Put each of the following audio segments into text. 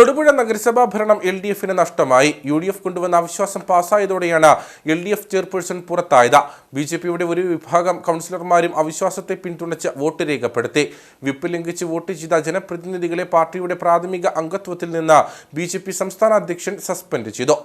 തൊടുപുഴ നഗരസഭാ ഭരണം L D എഫിന് നഷ്ടമായി. യു ഡി എഫ് കൊണ്ടുവന്ന അവിശ്വാസം പാസ്സായതോടെയാണ് എൽ ഡി എഫ് ചെയർപേഴ്സൺ പുറത്തായത്. ബി ജെ പിയുടെ ഒരു വിഭാഗം കൗൺസിലർമാരും അവിശ്വാസത്തെ പിന്തുണച്ച് വോട്ട് രേഖപ്പെടുത്തി. വിപ്പ് ലംഘിച്ച് വോട്ട് ചെയ്ത ജനപ്രതിനിധികളെ പാർട്ടിയുടെ പ്രാഥമിക അംഗത്വത്തിൽ നിന്ന് ബി സംസ്ഥാന അധ്യക്ഷൻ സസ്പെൻഡ് ചെയ്തു.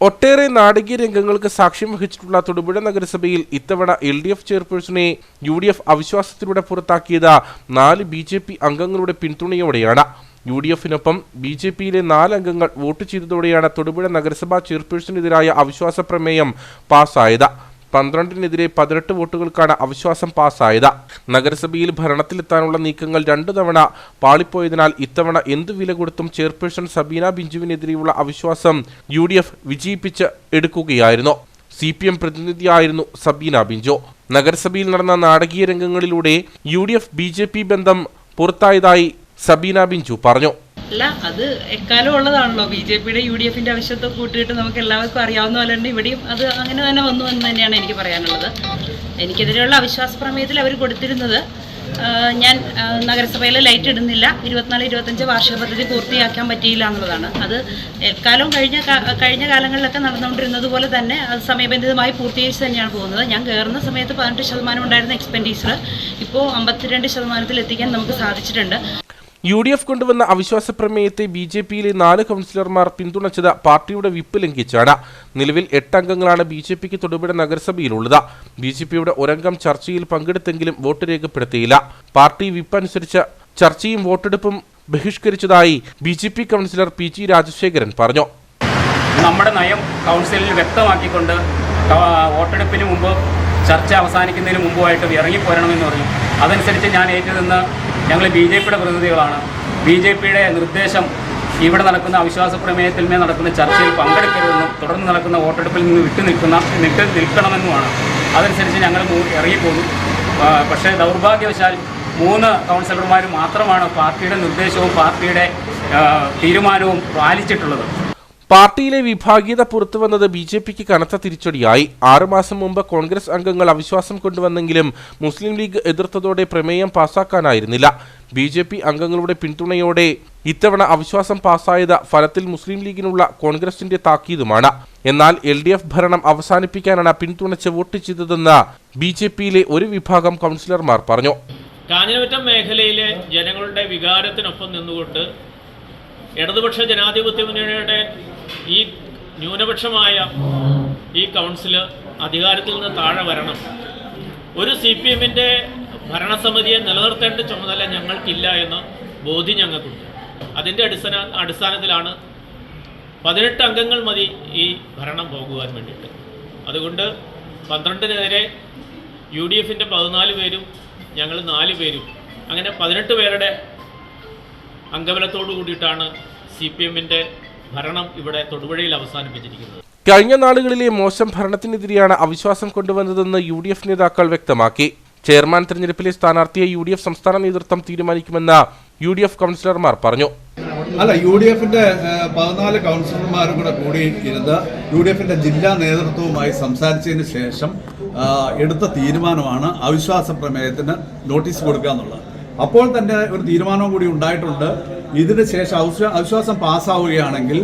ഒട്ടേറെ നാടകീയ രംഗങ്ങൾക്ക് സാക്ഷ്യം വഹിച്ചിട്ടുള്ള തൊടുപുഴ നഗരസഭയിൽ ഇത്തവണ എൽ ഡി എഫ് ചെയർപേഴ്സണെ യു ഡി എഫ് അവിശ്വാസത്തിലൂടെ പുറത്താക്കിയത് നാല് ബി ജെ പി അംഗങ്ങളുടെ പിന്തുണയോടെയാണ്. യു ഡി എഫിനൊപ്പം ബി ജെ പിയിലെ നാലംഗങ്ങൾ വോട്ട് ചെയ്തതോടെയാണ് തൊടുപുഴ നഗരസഭാ ചെയർപേഴ്സണെതിരായ അവിശ്വാസ പ്രമേയം പാസ്സായത്. പന്ത്രണ്ടിനെതിരെ പതിനെട്ട് വോട്ടുകൾക്കാണ് അവിശ്വാസം പാസ്സായത്. നഗരസഭയിൽ ഭരണത്തിലെത്താനുള്ള നീക്കങ്ങൾ രണ്ടു തവണ പാളിപ്പോയതിനാൽ ഇത്തവണ എന്തു വില കൊടുത്തും ചെയർപേഴ്സൺ സബീന ബിഞ്ചുവിനെതിരെയുള്ള അവിശ്വാസം യു ഡി എഫ് വിജയിപ്പിച്ച് എടുക്കുകയായിരുന്നു. സി പി എം പ്രതിനിധിയായിരുന്നു സബീന ബിഞ്ചോ. നഗരസഭയിൽ നടന്ന നാടകീയ രംഗങ്ങളിലൂടെ U D F B J P ബന്ധം പുറത്തായതായി സബീന ബിഞ്ചു പറഞ്ഞു. അല്ല അത് എക്കാലം ഉള്ളതാണല്ലോ. ബി ജെ പിയുടെ യു ഡി എഫിന്റെ ആവശ്യത്തെ കൂട്ടിയിട്ട് നമുക്ക് എല്ലാവർക്കും അറിയാവുന്ന പോലെ തന്നെ ഇവിടെയും അത് അങ്ങനെ തന്നെ വന്നു എന്ന് തന്നെയാണ് എനിക്ക് പറയാനുള്ളത്. എനിക്കെതിരെയുള്ള അവിശ്വാസ പ്രമേയത്തിൽ അവർ കൊടുത്തിരുന്നത് ഞാൻ നഗരസഭയിലെ ലൈറ്റ് ഇടുന്നില്ല. ഇരുപത്തിനാല് ഇരുപത്തഞ്ച് വാർഷിക പദ്ധതി പൂർത്തിയാക്കാൻ പറ്റിയില്ല എന്നുള്ളതാണ്. അത് എക്കാലവും കഴിഞ്ഞ കഴിഞ്ഞ കാലങ്ങളിലൊക്കെ നടന്നുകൊണ്ടിരുന്നത് പോലെ തന്നെ അത് സമയബന്ധിതമായി പൂർത്തീകരിച്ച് തന്നെയാണ് പോകുന്നത്. ഞാൻ കയറുന്ന സമയത്ത് പതിനെട്ട് ശതമാനം ഉണ്ടായിരുന്ന എക്സ്പെൻഡിച്ചർ ഇപ്പോൾ അമ്പത്തിരണ്ട് ശതമാനത്തിൽ എത്തിക്കാൻ നമുക്ക് സാധിച്ചിട്ടുണ്ട്. യു ഡി എഫ് കൊണ്ടുവന്ന അവിശ്വാസ പ്രമേയത്തെ ബി ജെ പിയിലെ നാല് കൗൺസിലർമാർ പിന്തുണച്ചത് പാർട്ടിയുടെ വിപ്പ് ലംഘിച്ചാണ്. നിലവിൽ എട്ട് അംഗങ്ങളാണ് ബി ജെ പിക്ക് തൊടുപുഴ നഗരസഭയിലുള്ളത്. ബി ജെ പിയുടെ ഒരംഗം ചർച്ചയിൽ പങ്കെടുത്തെങ്കിലും വോട്ട് രേഖപ്പെടുത്തിയില്ല. പാർട്ടി വിപ്പ് അനുസരിച്ച് ചർച്ചയും വോട്ടെടുപ്പും ബഹിഷ്കരിച്ചതായി B J P councillor P G Rajasekharan പറഞ്ഞു. നമ്മുടെ നയം കൗൺസിലിൽ വ്യക്തമാക്കിക്കൊണ്ട് വോട്ടെടുപ്പിന് മുമ്പ് ചർച്ച അവസാനിക്കുന്നതിന് മുമ്പുമായിട്ട് ഇറങ്ങിപ്പോരണമെന്ന് പറഞ്ഞു. അതനുസരിച്ച് ഞാൻ ഏറ്റുനിന്ന് ഞങ്ങൾ ബി ജെ പിയുടെ പ്രതിനിധികളാണ്. ബി ജെ പിയുടെ നിർദ്ദേശം ഇവിടെ നടക്കുന്ന അവിശ്വാസ പ്രമേയത്തിൽ മേൽ നടക്കുന്ന ചർച്ചയിൽ പങ്കെടുക്കരുതെന്നും തുടർന്ന് നടക്കുന്ന വോട്ടെടുപ്പിൽ നിന്ന് വിട്ടു നിൽക്കുന്ന നിൽക്ക നിൽക്കണമെന്നുമാണ്. അതനുസരിച്ച് ഞങ്ങൾ ഇറങ്ങിപ്പോകും പക്ഷേ ദൗർഭാഗ്യവശാൽ മൂന്ന് കൗൺസിലർമാർ മാത്രമാണ് പാർട്ടിയുടെ നിർദ്ദേശവും പാർട്ടിയുടെ തീരുമാനവും പാലിച്ചിട്ടുള്ളത്. പാർട്ടിയിലെ വിഭാഗീയത പുറത്തുവന്നത് ബി ജെ പിക്ക് കനത്ത തിരിച്ചടിയായി. ആറുമാസം മുമ്പ് കോൺഗ്രസ് അംഗങ്ങൾ അവിശ്വാസം കൊണ്ടുവന്നെങ്കിലും മുസ്ലിം ലീഗ് എതിർത്തതോടെ പ്രമേയം പാസാക്കാനായിരുന്നില്ല. ബി ജെ പി അംഗങ്ങളുടെ പിന്തുണയോടെ ഇത്തവണ അവിശ്വാസം പാസായത് ഫലത്തിൽ മുസ്ലിം ലീഗിനുള്ള കോൺഗ്രസിന്റെ താക്കീതുമാണ്. എന്നാൽ എൽ ഡി എഫ് ഭരണം അവസാനിപ്പിക്കാനാണ് പിന്തുണച്ച് വോട്ട് ചെയ്തതെന്ന് ബി ജെ പിയിലെ ഒരു വിഭാഗം കൗൺസിലർമാർ പറഞ്ഞു. കാഞ്ഞിരമറ്റം മേഖലയിലെ ജനങ്ങളുടെ വികാരത്തിനൊപ്പം നിന്നുകൊണ്ട് ഇടതുപക്ഷ ജനാധിപത്യ മുന്നണിയുടെ ഈ ന്യൂനപക്ഷമായ ഈ കൗൺസിൽ അധികാരത്തിൽ നിന്ന് താഴെ വരണം. ഒരു സി പി എമ്മിന്റെ ഭരണസമിതിയെ നിലനിർത്തേണ്ട ചുമതല ഞങ്ങൾക്കില്ല എന്ന ബോധ്യം ഞങ്ങൾക്കുണ്ട്. അതിന്റെ അടിസ്ഥാന അടിസ്ഥാനത്തിലാണ് പതിനെട്ട് അംഗങ്ങൾ മതി ഈ ഭരണം പോകുവാൻ വേണ്ടിയിട്ട്. അതുകൊണ്ട് പന്ത്രണ്ടിനെതിരെ യു ഡി എഫിന്റെ പതിനാല് പേരും ഞങ്ങൾ നാല് പേരും അങ്ങനെ പതിനെട്ട് പേരുടെ അംഗബലത്തോടു കൂടിയിട്ടാണ് സി പി എമ്മിന്റെ ഭരണം ഇവിടെ തൊടുപുഴയിൽ അവസാനിപ്പിച്ചിരിക്കുന്നത്. കഴിഞ്ഞ നാളുകളിലെ മോശം ഭരണത്തിനെതിരെയാണ് അവിശ്വാസം കൊണ്ടുവന്നതെന്ന് യു ഡി എഫ് നേതാക്കൾ വ്യക്തമാക്കി. ചെയർമാൻ തെരഞ്ഞെടുപ്പിലെ സ്ഥാനാർത്ഥിയെ യു ഡി എഫ് സംസ്ഥാന നേതൃത്വം തീരുമാനിക്കുമെന്ന് യു ഡി എഫ് കൗൺസിലർമാർ പറഞ്ഞു. അല്ല യു ഡി എഫിന്റെ പതിനാല് കൗൺസിലർമാരും കൂടെ കൂടി ഇരുന്ന് യു ഡി എഫിന്റെ ജില്ലാ നേതൃത്വവുമായി സംസാരിച്ചതിന് ശേഷം എടുത്ത തീരുമാനമാണ് അവിശ്വാസ പ്രമേയത്തിന് നോട്ടീസ് കൊടുക്കുക എന്നുള്ളത്. അപ്പോൾ തന്നെ ഒരു തീരുമാനവും കൂടി ഉണ്ടായിട്ടുണ്ട്. ഇതിന് ശേഷം അവിശ്വാ- അവിശ്വാസം പാസ്സാവുകയാണെങ്കിൽ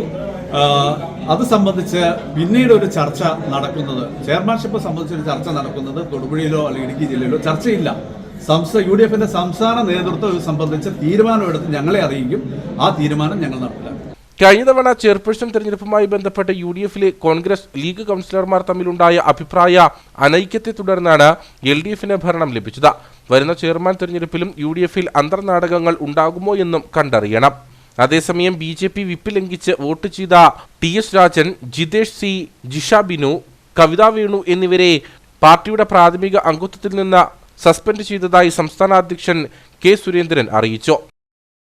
അത് സംബന്ധിച്ച് പിന്നീട് ഒരു ചർച്ച നടക്കുന്നത് ചെയർമാൻഷിപ്പ് സംബന്ധിച്ച് ഒരു ചർച്ച നടക്കുന്നത് തൊടുപുഴയിലോ അല്ലെങ്കിൽ ഇടുക്കി ജില്ലയിലോ ചർച്ചയില്ല. സംസ്ഥാന യു ഡി എഫിന്റെ സംസ്ഥാന നേതൃത്വം ഇത് സംബന്ധിച്ച് തീരുമാനമെടുത്ത് ഞങ്ങളെ അറിയിക്കും. ആ തീരുമാനം ഞങ്ങൾ നടപ്പിലാക്കും. കഴിഞ്ഞ തവണ ചെയർപേഴ്സൺ തെരഞ്ഞെടുപ്പുമായി ബന്ധപ്പെട്ട് യു ഡി എഫിലെ കോൺഗ്രസ് ലീഗ് കൗൺസിലർമാർ തമ്മിലുണ്ടായ അഭിപ്രായ അനൈക്യത്തെ തുടർന്നാണ് എൽ ഡി എഫിന് ഭരണം ലഭിച്ചത്. വരുന്ന ചെയർമാൻ തെരഞ്ഞെടുപ്പിലും യു ഡി എഫിൽ അന്തർനാടകങ്ങൾ ഉണ്ടാകുമോ എന്നും കണ്ടറിയണം. അതേസമയം ബി ജെ പി വിപ്പ് ലംഘിച്ച് വോട്ട് ചെയ്ത T S Rajan Jithesh C Jisha Binu Kavitha Venu എന്നിവരെ പാർട്ടിയുടെ പ്രാഥമിക അംഗത്വത്തിൽ നിന്ന് സസ്പെൻഡ് ചെയ്തതായി സംസ്ഥാന അധ്യക്ഷൻ കെ സുരേന്ദ്രൻ അറിയിച്ചു.